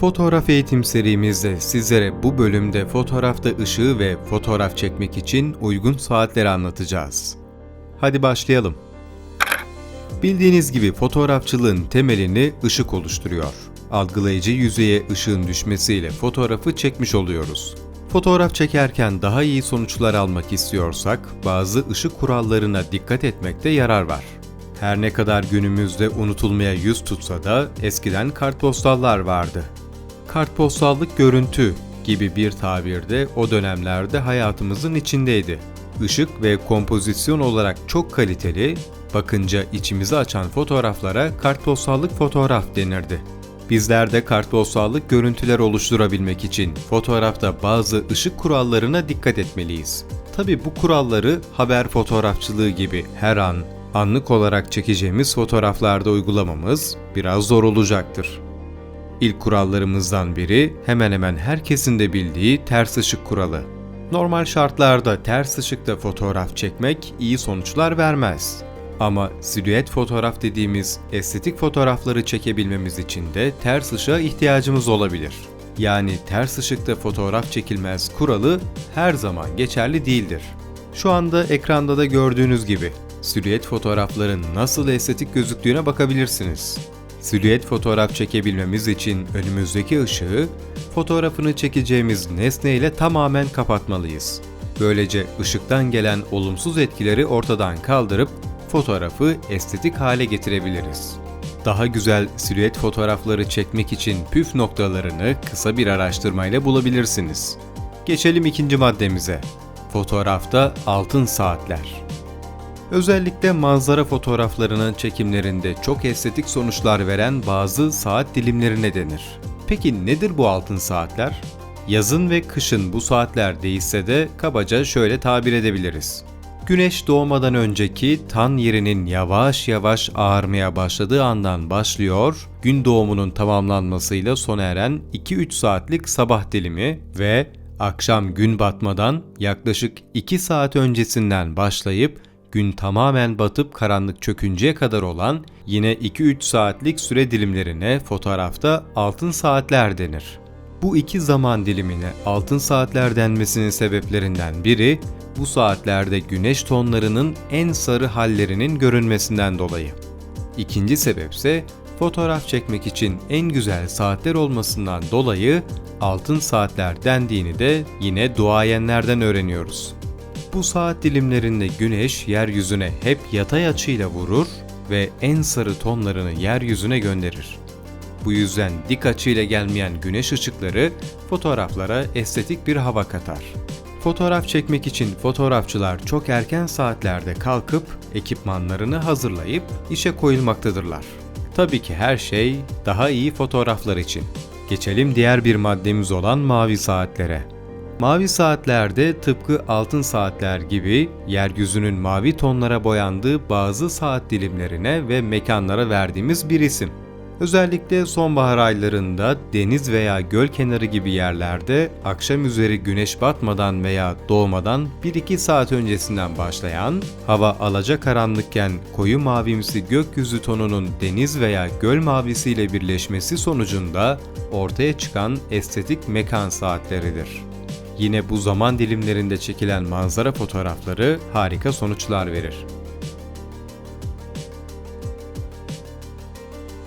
Fotoğraf eğitim serimizde sizlere bu bölümde fotoğrafta ışığı ve fotoğraf çekmek için uygun saatleri anlatacağız. Hadi başlayalım. Bildiğiniz gibi fotoğrafçılığın temelini ışık oluşturuyor. Algılayıcı yüzeye ışığın düşmesiyle fotoğrafı çekmiş oluyoruz. Fotoğraf çekerken daha iyi sonuçlar almak istiyorsak bazı ışık kurallarına dikkat etmekte yarar var. Her ne kadar günümüzde unutulmaya yüz tutsa da eskiden kartpostallar vardı. Kartpostallık görüntü gibi bir tabir de o dönemlerde hayatımızın içindeydi. Işık ve kompozisyon olarak çok kaliteli, bakınca içimizi açan fotoğraflara kartpostallık fotoğraf denirdi. Bizler de kartpostallık görüntüler oluşturabilmek için fotoğrafta bazı ışık kurallarına dikkat etmeliyiz. Tabi bu kuralları haber fotoğrafçılığı gibi her an, anlık olarak çekeceğimiz fotoğraflarda uygulamamız biraz zor olacaktır. İlk kurallarımızdan biri hemen hemen herkesin de bildiği ters ışık kuralı. Normal şartlarda ters ışıkta fotoğraf çekmek iyi sonuçlar vermez. Ama silüet fotoğraf dediğimiz estetik fotoğrafları çekebilmemiz için de ters ışığa ihtiyacımız olabilir. Yani ters ışıkta fotoğraf çekilmez kuralı her zaman geçerli değildir. Şu anda ekranda da gördüğünüz gibi silüet fotoğrafların nasıl estetik gözüktüğüne bakabilirsiniz. Silüet fotoğraf çekebilmemiz için önümüzdeki ışığı fotoğrafını çekeceğimiz nesne ile tamamen kapatmalıyız. Böylece ışıktan gelen olumsuz etkileri ortadan kaldırıp fotoğrafı estetik hale getirebiliriz. Daha güzel silüet fotoğrafları çekmek için püf noktalarını kısa bir araştırmayla bulabilirsiniz. Geçelim ikinci maddemize. Fotoğrafta altın saatler. Özellikle manzara fotoğraflarının çekimlerinde çok estetik sonuçlar veren bazı saat dilimlerine denir. Peki nedir bu altın saatler? Yazın ve kışın bu saatler değişse de kabaca şöyle tabir edebiliriz. Güneş doğmadan önceki tan yerinin yavaş yavaş ağarmaya başladığı andan başlıyor, gün doğumunun tamamlanmasıyla sona eren 2-3 saatlik sabah dilimi ve akşam gün batmadan yaklaşık 2 saat öncesinden başlayıp gün tamamen batıp karanlık çökünceye kadar olan yine 2-3 saatlik süre dilimlerine fotoğrafta altın saatler denir. Bu iki zaman dilimine altın saatler denmesinin sebeplerinden biri bu saatlerde güneş tonlarının en sarı hallerinin görünmesinden dolayı. İkinci sebepse fotoğraf çekmek için en güzel saatler olmasından dolayı altın saatler dendiğini de yine duayenlerden öğreniyoruz. Bu saat dilimlerinde güneş yeryüzüne hep yatay açıyla vurur ve en sarı tonlarını yeryüzüne gönderir. Bu yüzden dik açıyla gelmeyen güneş ışıkları fotoğraflara estetik bir hava katar. Fotoğraf çekmek için fotoğrafçılar çok erken saatlerde kalkıp ekipmanlarını hazırlayıp işe koyulmaktadırlar. Tabii ki her şey daha iyi fotoğraflar için. Geçelim diğer bir maddemiz olan mavi saatlere. Mavi saatlerde tıpkı altın saatler gibi yeryüzünün mavi tonlara boyandığı bazı saat dilimlerine ve mekanlara verdiğimiz bir isim. Özellikle sonbahar aylarında deniz veya göl kenarı gibi yerlerde akşam üzeri güneş batmadan veya doğmadan 1-2 saat öncesinden başlayan, hava alacakaranlıkken koyu mavimsi gökyüzü tonunun deniz veya göl mavisiyle birleşmesi sonucunda ortaya çıkan estetik mekan saatleridir. Yine bu zaman dilimlerinde çekilen manzara fotoğrafları harika sonuçlar verir.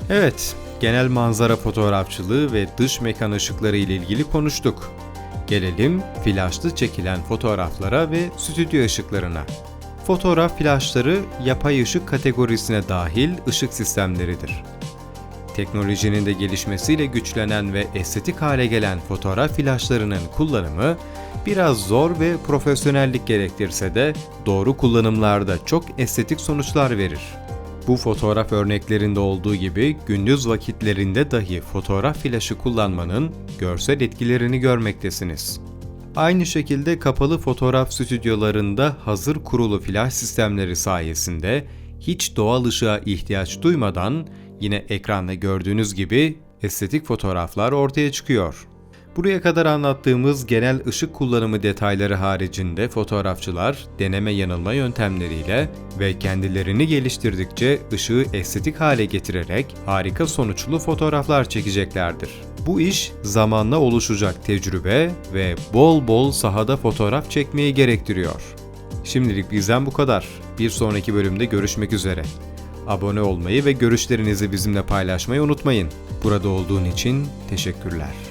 Evet, genel manzara fotoğrafçılığı ve dış mekan ışıkları ile ilgili konuştuk. Gelelim flaşlı çekilen fotoğraflara ve stüdyo ışıklarına. Fotoğraf flaşları yapay ışık kategorisine dahil ışık sistemleridir. Teknolojinin de gelişmesiyle güçlenen ve estetik hale gelen fotoğraf flaşlarının kullanımı biraz zor ve profesyonellik gerektirse de doğru kullanımlarda çok estetik sonuçlar verir. Bu fotoğraf örneklerinde olduğu gibi gündüz vakitlerinde dahi fotoğraf flaşı kullanmanın görsel etkilerini görmektesiniz. Aynı şekilde kapalı fotoğraf stüdyolarında hazır kurulu flash sistemleri sayesinde hiç doğal ışığa ihtiyaç duymadan yine ekranda gördüğünüz gibi estetik fotoğraflar ortaya çıkıyor. Buraya kadar anlattığımız genel ışık kullanımı detayları haricinde fotoğrafçılar deneme yanılma yöntemleriyle ve kendilerini geliştirdikçe ışığı estetik hale getirerek harika sonuçlu fotoğraflar çekeceklerdir. Bu iş zamanla oluşacak tecrübe ve bol bol sahada fotoğraf çekmeyi gerektiriyor. Şimdilik bizden bu kadar. Bir sonraki bölümde görüşmek üzere. Abone olmayı ve görüşlerinizi bizimle paylaşmayı unutmayın. Burada olduğun için teşekkürler.